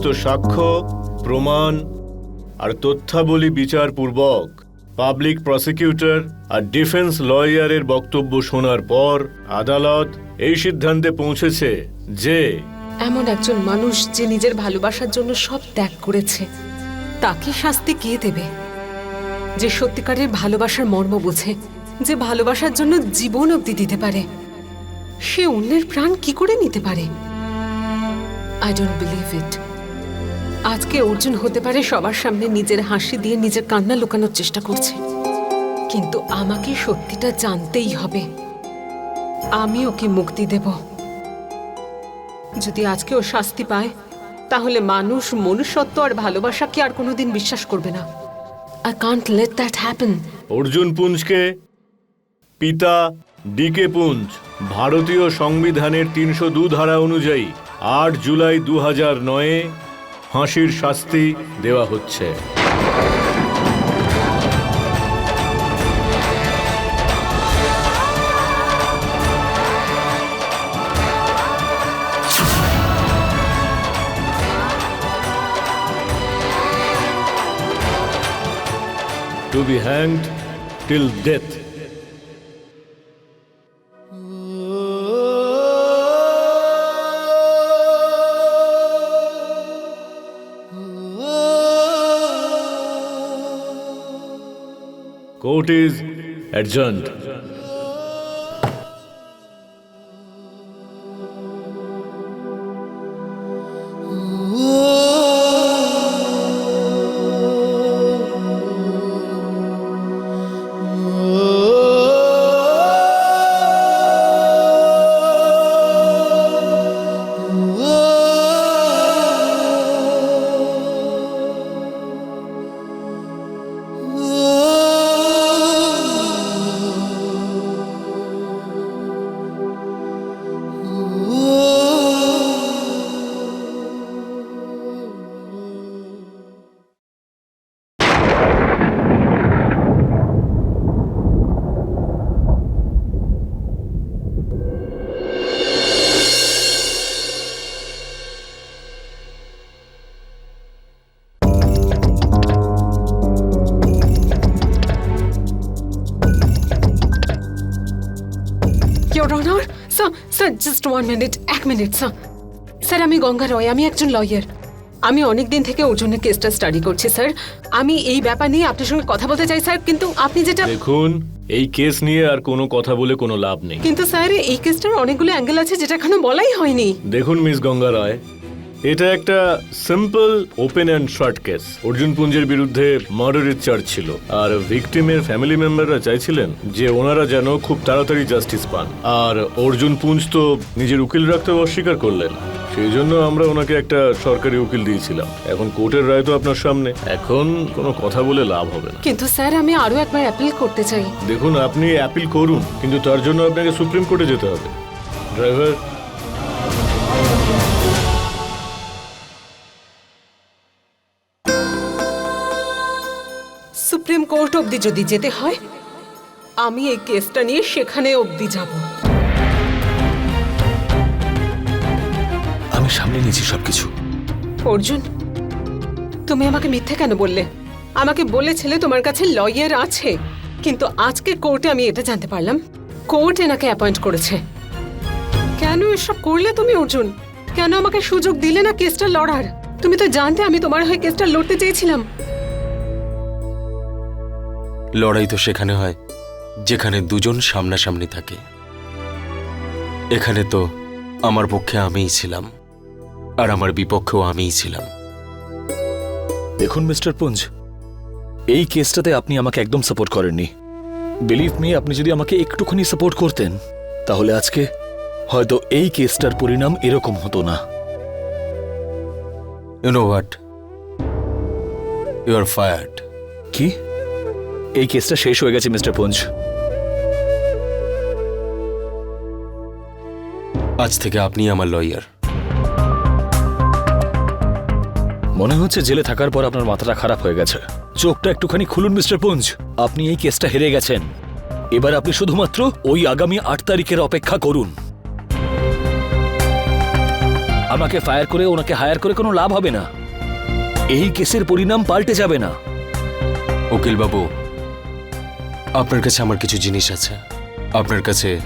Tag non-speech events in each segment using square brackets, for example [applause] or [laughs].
সমস্ত সাক্ষ্য, প্রমাণ আর তথ্যাবলী বিচারপূর্বক পাবলিক প্রসিকিউটর আর ডিফেন্স লয়ারের বক্তব্য শোনার পর আদালত এই সিদ্ধান্তে পৌঁছেছে যে এমন একজন মানুষ যে নিজের ভালোবাসার জন্য সব ত্যাগ করেছে, তাকে শাস্তি কে দেবে? যে সত্যিকারের ভালোবাসার মর্ম বোঝে, যে ভালোবাসার জন্য জীবন অবধি দিতে পারে, সে অন্যের প্রাণ কি করে নিতে পারে? আই ডোন্ট বিলিভ ইট আজকে অর্জুন হতে পারে সবার সামনে নিজের হাসি দিয়ে নিজের কান্না লুকানোর চেষ্টা করছে। কিন্তু আমাকে সত্যিটা জানতেই হবে। আমি ওকে মুক্তি দেব? যদি আজকে ও শাস্তি পায়, তাহলে মানুষ, মনুষ্যত্ব আর ভালোবাসাকে আর কোনোদিন বিশ্বাস করবে না। I can't let that happen Arjun পুঞ্জকে পিতা ডিকে পুঞ্জ, ভারতীয় সংবিধানের তিনশো ধারা অনুযায়ী আট জুলাই দু হাজার নয়ে ফাঁসির শাস্তি দেওয়া হচ্ছে to be hanged till death. Court is adjourned. One minute এক মিনিট স্যার। স্যার আমি গঙ্গা রয় আমি একজন লয়ার আমি অনেক দিন থেকে অর্জুনের কেসটা স্টাডি করছি স্যার। আমি এই ব্যাপার নিয়ে আপনার সঙ্গে কথা বলতে চাই স্যার কিন্তু আপনি যেটা দেখুন এই কেস নিয়ে আর কোনো কথা বলে কোনো লাভ নেই। কিন্তু স্যার এই কেসটার অনেকগুলো অ্যাঙ্গেল আছে যেটা এখনও বলাই হয়নি। দেখুন মিস গঙ্গা রায় এটা একটা simple open and short case Arjun পুঞ্জের বিরুদ্ধে মার্ডারের চার্জ ছিল। আর ভিকটিমের ফ্যামিলি মেম্বাররা চাইছিলেন যে ওনারা যেন খুব তাড়াতাড়ি জাস্টিস পান। আর অর্জুন পুঞ্জ তো নিজের উকিল রাখতে অস্বীকার করলেন। সেই জন্য আমরা ওনাকে একটা সরকারি উকিল দিয়েছিলাম। এখন কোর্টের রায় তো আপনার সামনে। এখন কোনো কথা বলে লাভ হবে না। কিন্তু স্যার আমি আরও একবার অ্যাপিল করতে চাই। দেখুন আপনি অ্যাপিল করুন কিন্তু তার জন্য আপনাকে সুপ্রিম কোর্টে যেতে হবে। ড্রাইভার সুপ্রিম কোর্ট অবধি যদি যেতে হয় আমি এই কেসটা নিয়ে সেখানে অবধি যাব। আমি সামনে নিয়েছি সবকিছু। অর্জুন তুমি আমাকে মিথ্যে কেন বললে? আমাকে বলেছিলে তোমার কাছে লয়ার আছে কিন্তু আজকে কোর্টে আমি এটা জানতে পারলাম। কোর্ট এনাকে অ্যাপয়েন্ট করেছে। কেন এসব করলে তুমি অর্জুন? কেন আমাকে সুযোগ দিলে না কেসটা লড়ার? তুমি তো জানতে আমি তোমার হয়ে কেসটা লড়তে চেয়েছিলাম। লড়াই তো সেখানে হয় যেখানে দুজন সামনাসামনি থাকে। এখানে তো আমার পক্ষে আমিই ছিলাম আর আমার বিপক্ষেও আমিই ছিলাম। দেখুন মিস্টার পুঞ্জ এই কেসটাতে আপনি আমাকে একদম সাপোর্ট করেননি। বিলিভ মি আপনি যদি আমাকে একটুখানি সাপোর্ট করতেন তাহলে আজকে হয়তো এই কেসটার পরিণাম এরকম হতো না। You know what you are fired কি? এই কেসটা শেষ হয়ে গেছে মিস্টার পুঞ্জ। আজ থেকে আপনি আমার লয়ার। মনে হচ্ছে জেলে থাকার পর আপনার মাথাটা খারাপ হয়ে গেছে। চোখটা একটুখানি খুলুন মিস্টার পুঞ্জ। আপনি এই কেসটা হেরে গেছেন। এবার আপনি শুধুমাত্র ওই আগামী আট তারিখের অপেক্ষা করুন। আমাকে ফায়ার করে ওনাকে হায়ার করে কোনো লাভ হবে না। এই কেসের পরিণাম পাল্টে যাবে না। উকিল বাবু আপনার কাছে আমার কিছু জিনিস আছে। আপনার কাছে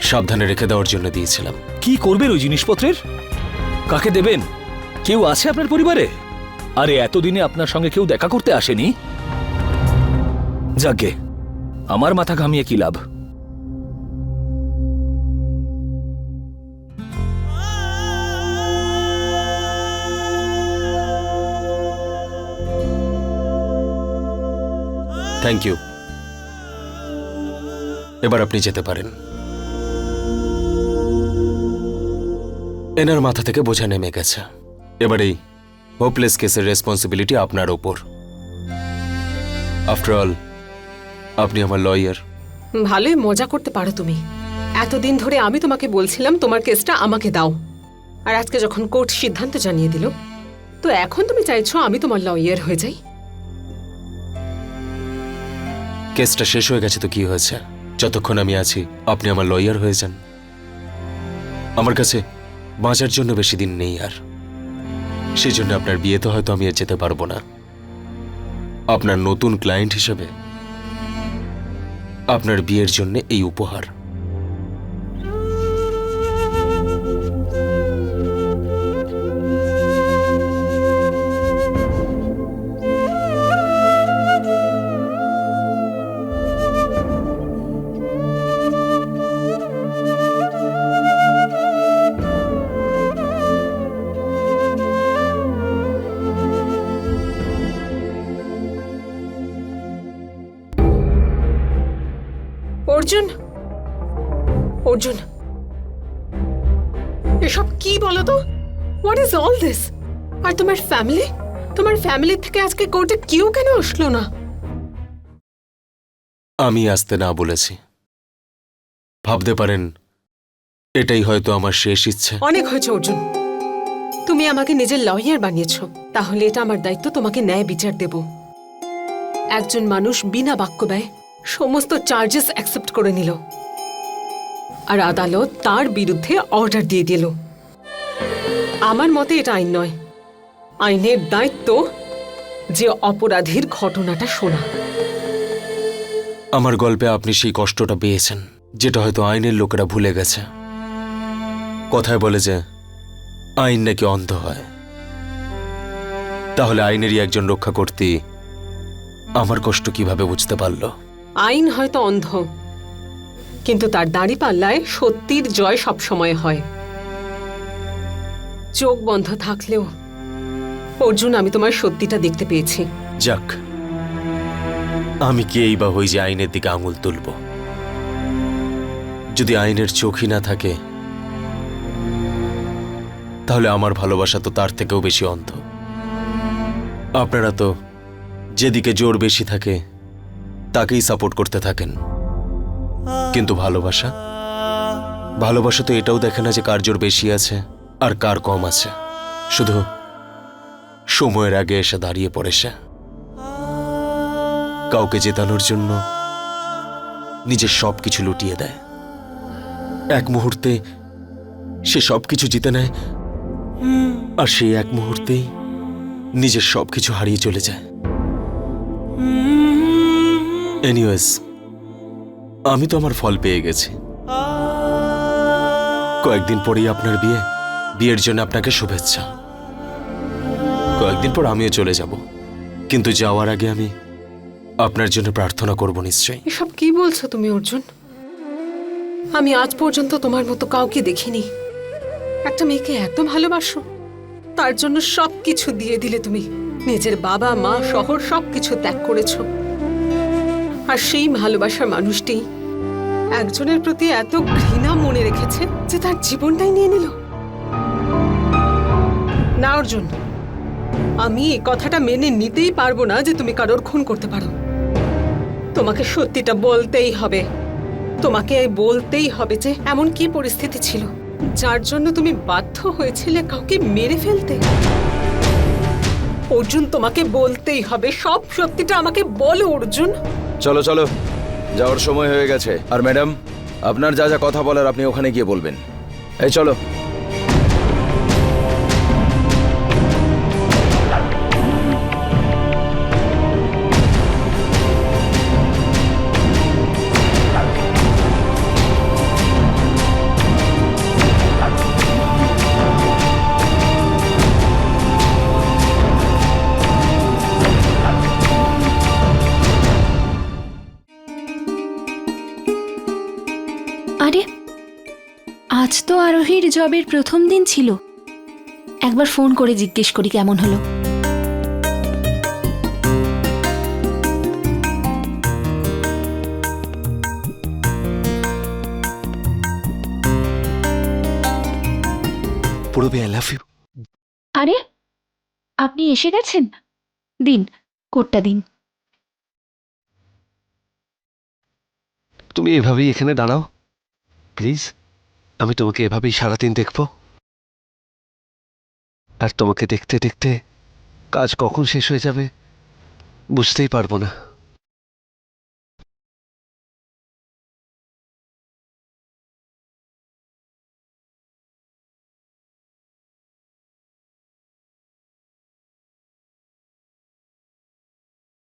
সাবধানে রেখে দেওয়ার জন্য দিয়েছিলাম। কি করবেন ওই জিনিসপত্রের? কাকে দেবেন? কেউ আছে আপনার পরিবারে? আরে এতদিনে আপনার সঙ্গে কেউ দেখা করতে আসেনি? যাকে আমার মাথা ঘামিয়ে কি লাভ? থ্যাংক ইউ এবার আপনি যেতে পারেন। এনার মাথা থেকে বোঝা নেমে গেছে। এবার এই হোপলেস কেসের রেসপন্সিবিলিটি আপনার ওপর আফটার অল আপনি আমার লয়ার ভালোই মজা করতে পারো তুমি। এতদিন ধরে আমি তোমাকে বলছিলাম তোমার কেসটা আমাকে দাও। আর আজকে যখন কোর্ট সিদ্ধান্ত জানিয়ে দিল তো এখন তুমি চাইছো আমি তোমার লয়ার হয়ে যাই? কেসটা শেষ হয়ে গেছে তো কি হয়েছে? যতক্ষণ আমি আছি, আপনি আমার লয়ার হয়ে যান। আমার কাছে বাঁচার জন্য বেশি দিন নেই আর। সেই জন্য আপনার বিয়েতে হয়তো আমি আর যেতে পারব না। আপনার নতুন ক্লায়েন্ট হিসেবে আপনার বিয়ের জন্য এই উপহার। তোমার ফ্যামিলি তোমার ফ্যামিলি থেকে আজকে কোর্টে কেউ কেন আসলো না? আমি আসতে না বলেছি। ভাবতে পারেন এটাই হয়তো আমার শেষ ইচ্ছে। অনেক হয়েছে অর্জুন। তুমি আমাকে নিজের লয়ার বানিয়েছ। তাহলে এটা আমার দায়িত্ব তোমাকে ন্যায় বিচার দেব। একজন মানুষ বিনা বাক্য ব্যয় সমস্ত চার্জেস অ্যাকসেপ্ট করে নিল। আর আদালত তার বিরুদ্ধে অর্ডার দিয়ে দিল। আমার মতে এটা আইন নয়। আইনের দায়িত্ব যে অপরাধীর ঘটনাটা শোনা। আমার গল্পে আপনি সেই কষ্টটা পেয়েছেন যেটা হয়তো আইনের লোকেরা ভুলে গেছে। কথায় বলে যে আইন নাকি অন্ধ হয়। তাহলে আইনেরই একজন রক্ষা করতে আমার কষ্ট কীভাবে বুঝতে পারল? আইন হয়তো অন্ধ কিন্তু তার দাড়ি পাল্লায় সত্যির জয় সবসময় হয়। চোখ বন্ধ থাকলেও অর্জুন, আমি তোমার সত্যিটা দেখতে পেয়েছি। যাক, আমি কি এই বা হই যে আইনের দিকে আঙুল তুলব? যদি আইনের চোখই না থাকে, তাহলে আমার ভালোবাসা তো তার থেকেও বেশি অন্ধ। আপনারা তো যেদিকে জোর বেশি থাকে, তাকেই সাপোর্ট করতে থাকেন। কিন্তু ভালোবাসা? ভালোবাসা তো এটাও দেখে না যে কার জোর বেশি আছে আর কার কম আছে। শুধু সময়ের আগে এসে দাঁড়িয়ে পড়ে সে কাউকে জেতানোর জন্য নিজের সব কিছু লুটিয়ে দেয়। এক মুহূর্তে সে সব কিছু জিতে নেয়, আর সেই এক মুহূর্তেই নিজের সব কিছু হারিয়ে চলে যায়। এনিওয়েজ আমি তো আমার ফল পেয়ে গেছি। কয়েকদিন পরেই আপনার বিয়ে, বিয়ের জন্য আপনাকে শুভেচ্ছা। কয়েকদিন পর আমিও চলে যাব। কিন্তু যাওয়ার আগে আমি আপনার জন্য প্রার্থনা করব নিশ্চয়ই। এসব কি বলছো তুমি, অর্জুন? আমি আজ পর্যন্ত তোমার মতো কাউকে দেখিনি। একটা মেয়েকে এত ভালোবাসো, তার জন্য সব কিছু দিয়ে দিলে তুমি নিজের বাবা, মা, শহর সব কিছু ত্যাগ করেছ। আর সেই ভালোবাসার মানুষটি একজনের প্রতি এত ঘৃণা মনে রেখেছে যে তার জীবনটাই নিয়ে নিল। না, অর্জুন আমি এই কথাটা মেনে নিতেই পারব না যে তুমি কারোর খুন করতে পারো। তোমাকে সত্যিটা বলতেই হবে। তোমাকে বলতেই হবে যে এমন কি পরিস্থিতি ছিল, যার জন্য তুমি বাধ্য হয়েছিলে কাউকে মেরে ফেলতে। অর্জুন, তোমাকে বলতেই হবে, সব সত্যিটা আমাকে বলো, অর্জুন। চলো চলো, যাওয়ার সময় হয়ে গেছে। আর ম্যাডাম, আপনার যা যা কথা বলার আপনি ওখানে গিয়ে বলবেন। এই, চলো। আরে আজ তো আরোহীর জবের প্রথম দিন ছিল। একবার ফোন করে জিজ্ঞেস করি কেমন হলো। পুরবি আই লাভ ইউ আরে আপনি এসে গেছেন? দিন কোটটা দিন। তুমি এভাবেই এখানে দাঁড়াও। প্লিজ আমি তোমাকে এভাবেই সারাদিন দেখব। আর তোমাকে দেখতে দেখতে কাজ কখন শেষ হয়ে যাবে বুঝতেই পারব না।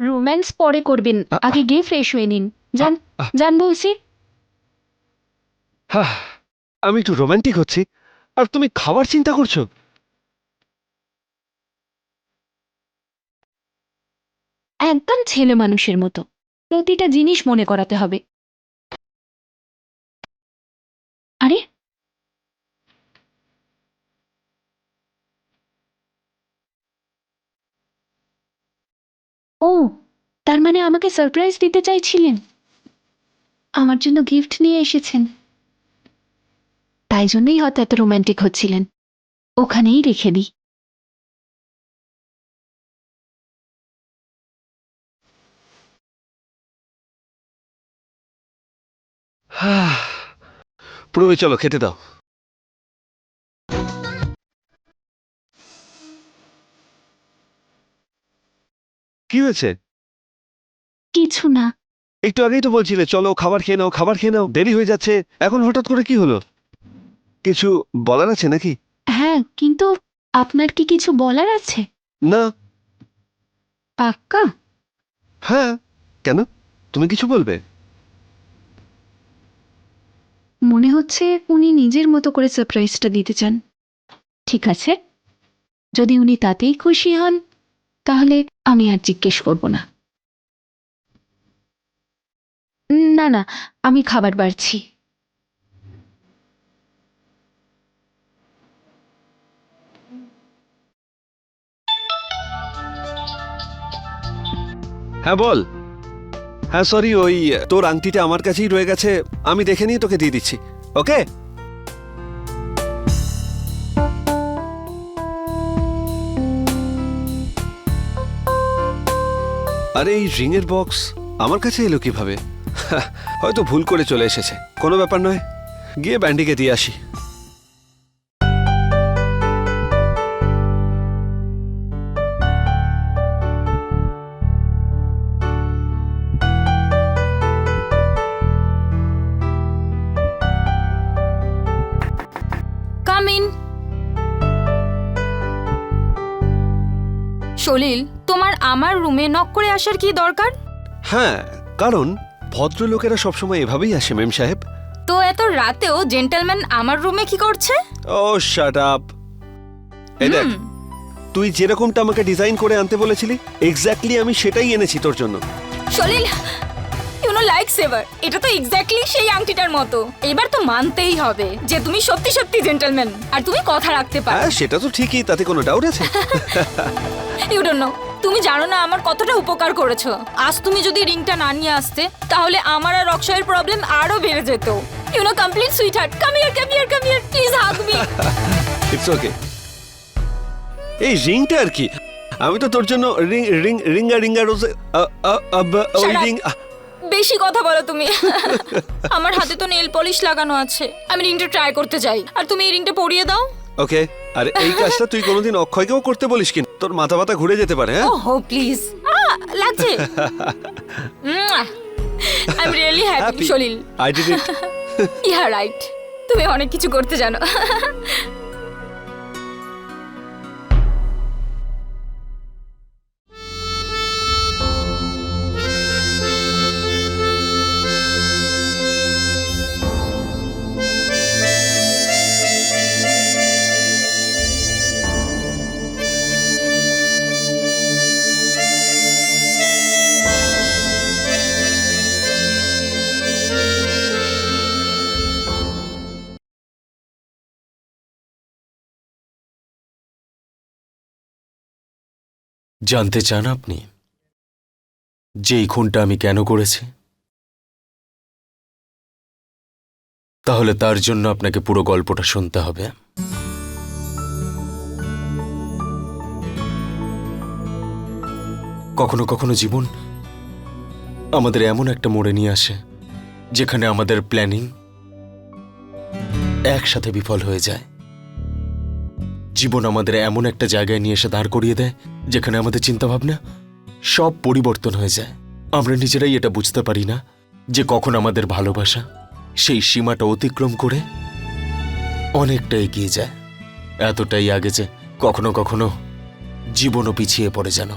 রোম্যান্স পরে করবেন। আগে গিয়ে ফ্রেশ হয়ে নিন। যান যান বলছি। হ্যাঁ আমি একটু রোমান্টিক হচ্ছি। আর তুমি খাবার চিন্তা করছ? একদম ছেলে মানুষের মতো। প্রতিটা জিনিস মনে করাতে হবে। আরে! ও, তার মানে আমাকে সারপ্রাইজ দিতে চাইছিলেন। আমার জন্য গিফট নিয়ে এসেছেন। তাই জন্যই হয়তো এত রোম্যান্টিক হচ্ছিলেন। ওখানেই রেখে দিই। পুরবি চলো খেতে দাও। কি হয়েছে? কিছু না। একটু আগেই তো বলছিলে চলো খাবার খেয়ে নাও খাবার খেয়ে নাও দেরি হয়ে যাচ্ছে এখন হঠাৎ করে কি হলো? কিছু বলার আছে নাকি? হ্যাঁ কিন্তু আপনার কি কিছু বলার আছে? না। পাক্কা? হ্যাঁ কেন? তুমি কিছু বলবে? মনে হচ্ছে উনি নিজের মতো করে সারপ্রাইজটা দিতে চান। ঠিক আছে। যদি উনি তাতেই খুশি হন তাহলে আমি আর জিজ্ঞেস করব না। না না আমি খাবার বাড়ছি। হ্যাঁ বল। হ্যাঁ সরি ওই তোর আংটিটা আমার কাছেই রয়ে গেছে। আমি দেখে নিয়ে তোকে দিয়ে দিচ্ছি, ওকে? আরে, এই রিংয়ের বক্স আমার কাছে এলো কীভাবে? [laughs] হয়তো ভুল করে চলে এসেছে, কোনো ব্যাপার নয়। গিয়ে ব্যান্ডিকে দিয়ে আসি। সলিল তোমার আমার রুমে নক করে আসার কি দরকার? হ্যাঁ কারণ ভদ্রলোকেরা সবসময় এভাবেই আসে মেম সাহেব। তো এত রাতেও জেন্টলম্যান আমার রুমে কি করছে? ও শাট আপ এই দেখ তুই যেরকমটা আমাকে ডিজাইন করে আনতে বলেছিলি এক্স্যাক্টলি আমি সেটাই এনেছি তোর জন্য। Salil you know like saver এটা তো এক্স্যাক্টলি সেই আংটিটার মতো। এবার তো মানতেই হবে যে তুমি সত্যি সত্যি জেন্টলম্যান আর তুমি কথা রাখতে পারো। হ্যাঁ সেটা তো ঠিকই তাতে কোনো ডাউট আছে? [laughs] ইউ ডোন্ট নো তুমি জানো না আমার কতটা উপকার করেছ। আজ তুমি যদি রিংটা না নিয়ে আসতে তাহলে আমার আর অক্ষয়ের প্রবলেম আরও বেড়ে যেত। You know complete sweetheart come here come here come here please hug me it's okay এই রিংটা আর কি? আমি তো তোর জন্য রিং রিং রিঙ্গা রিঙ্গা রোজে রিং বেশি কথা বলো তুমি। [laughs] আমার হাতে তো নেল পলিশ লাগানো আছে। আমি রিংটা ট্রাই করতে চাই আর তুমি এই রিংটা পরিয়ে দাও। ওকে আর এই কাজটা তুই কোনোদিন অক্ষয়কেও করতে বলিস কি তোর মাথা ব্যথা ঘুরে যেতে পারে হ্যাঁ? ও প্লিজ লাগছে। I am really happy Salil I did it yeah right তুমি অনেক কিছু করতে জানো। [laughs] জানতে চান আপনি? যে এই খুনটা আমি কেন করেছি? তাহলে তার জন্য আপনাকে পুরো গল্পটা শুনতে হবে কখনো কখনো জীবন আমাদের এমন একটা মোড়ে নিয়ে আসে, যেখানে আমাদের প্ল্যানিং একসাথে বিফল হয়ে যায়। জীবন আমাদের এমন একটা জায়গায় নিয়ে এসে দাঁড় করিয়ে দেয়, যেখানে আমাদের চিন্তাভাবনা সব পরিবর্তন হয়ে যায়। আমরা নিজেরাই এটা বুঝতে পারি না যে কখন আমাদের ভালোবাসা সেই সীমাটা অতিক্রম করে অনেকটা এগিয়ে যায়। এতটাই আগে যে কখনো কখনো জীবনও পিছিয়ে পড়ে যেন।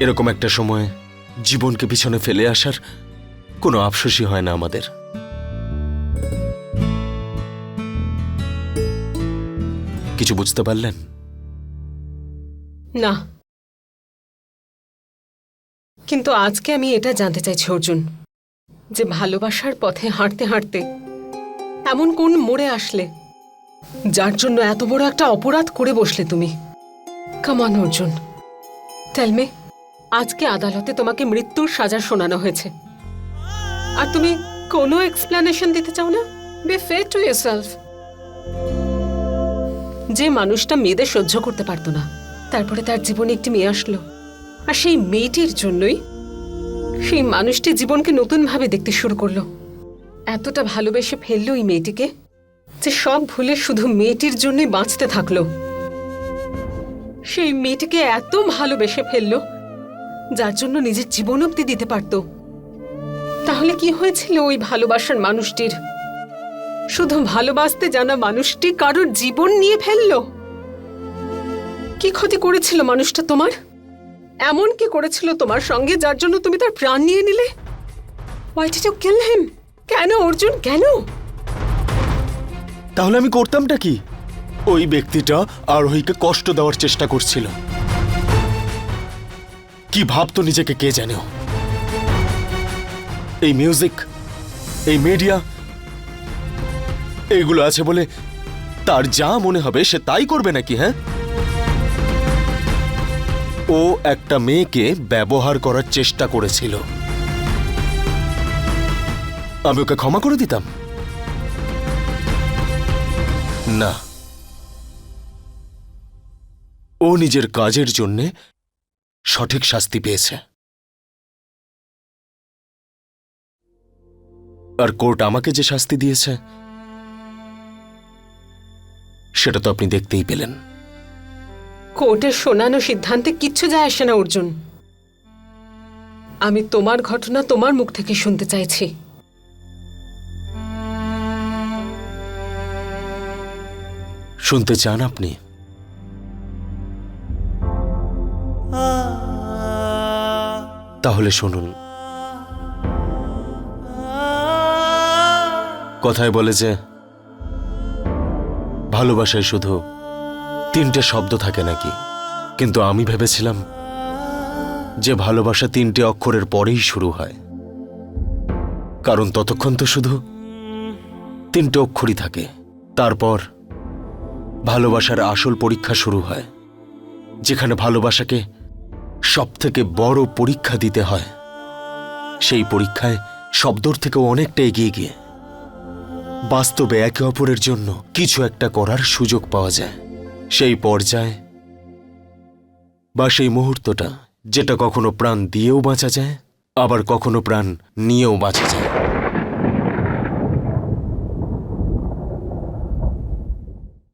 এরকম একটা সময় জীবনকে পিছনে ফেলে আসার কোনো আফসোসই হয় না আমাদের। কিছু বুঝতে পারলেন? না। কিন্তু আজকে আমি এটা জানতে চাইছি, অর্জুন, যে ভালোবাসার পথে হাঁটতে হাঁটতে এমন কোন মোড়ে আসলে যার জন্য এত বড় একটা অপরাধ করে বসলে তুমি? কামান অর্জুন। টেলমে আজকে আদালতে তোমাকে মৃত্যুর সাজা শোনানো হয়েছে। আর তুমি কোনো এক্সপ্লেনেশন দিতে চাও না? বি ফেয়ার টু ইয়ারসেলফ যে মানুষটা মেয়েদের সহ্য করতে পারতো না। তারপরে তার জীবনে একটি মেয়ে আসলো। আর সেই মেয়েটির জন্যই সেই মানুষটি জীবনকে নতুনভাবে দেখতে শুরু করল। এতটা ভালোবেসে ফেলল এই মেয়েটিকে যে সব ভুলে শুধু মেয়েটির জন্যই বাঁচতে থাকল। সেই মেয়েটিকে এত ভালোবেসে ফেলল, যার জন্য নিজের জীবন অব্দি দিতে পারতো। তাহলে কি হয়েছিল ওই ভালোবাসার মানুষটির? শুধু ভালোবাসতে জানা মানুষটি কারোর জীবন নিয়ে ফেলল? কি ক্ষতি করেছিল মানুষটা তোমার? এমন কি করেছিল তোমার সঙ্গে যার জন্য তুমি তার প্রাণ নিয়ে নিলে? কেন, অর্জুন, কেন? তাহলে আমি করতামটা কি? ওই ব্যক্তিটা আরোহীকে কষ্ট দেওয়ার চেষ্টা করছিল। কি ভাবতো নিজেকে কে জানেও? এই মিউজিক এই মিডিয়া এইগুলো আছে বলে তার যা মনে হবে সে তাই করবে নাকি হ্যাঁ? ও একটা মেয়েকে ব্যবহার করার চেষ্টা করেছিল। আমি ওকে ক্ষমা করে দিতাম। না। ও নিজের কাজের জন্যে সঠিক শাস্তি পেয়েছে। আর কোর্ট আমাকে যে শাস্তি দিয়েছে সেটা তো আপনি দেখতেই পেলেন। কোর্টের শোনানো সিদ্ধান্তে কিচ্ছু যায় আসে না অর্জুন। আমি তোমার ঘটনা তোমার মুখ থেকে শুনতে চাইছি। শুনতে চান আপনি? তাহলে শুনুন। কথায় বলে যে ভালোবাসায় শুধু তিনটে শব্দ থাকে নাকি? কিন্তু আমি ভেবেছিলাম যে ভালোবাসা তিনটে অক্ষরের পরেই শুরু হয়। কারণ ততক্ষণ তো শুধু তিনটে অক্ষরই থাকে। তারপর ভালোবাসার আসল পরীক্ষা শুরু হয়, যেখানে ভালোবাসাকে সব থেকে বড় পরীক্ষা দিতে হয়। সেই পরীক্ষায় শব্দর থেকেও অনেকটা এগিয়ে গিয়ে বাস্তবে একে অপরের জন্য কিছু একটা করার সুযোগ পাওয়া যায়। সেই পর্যায়ে বা সেই মুহূর্তটা যেটা কখনো প্রাণ দিয়েও বাঁচা যায়, আবার কখনো প্রাণ নিয়েও বাঁচা যায়।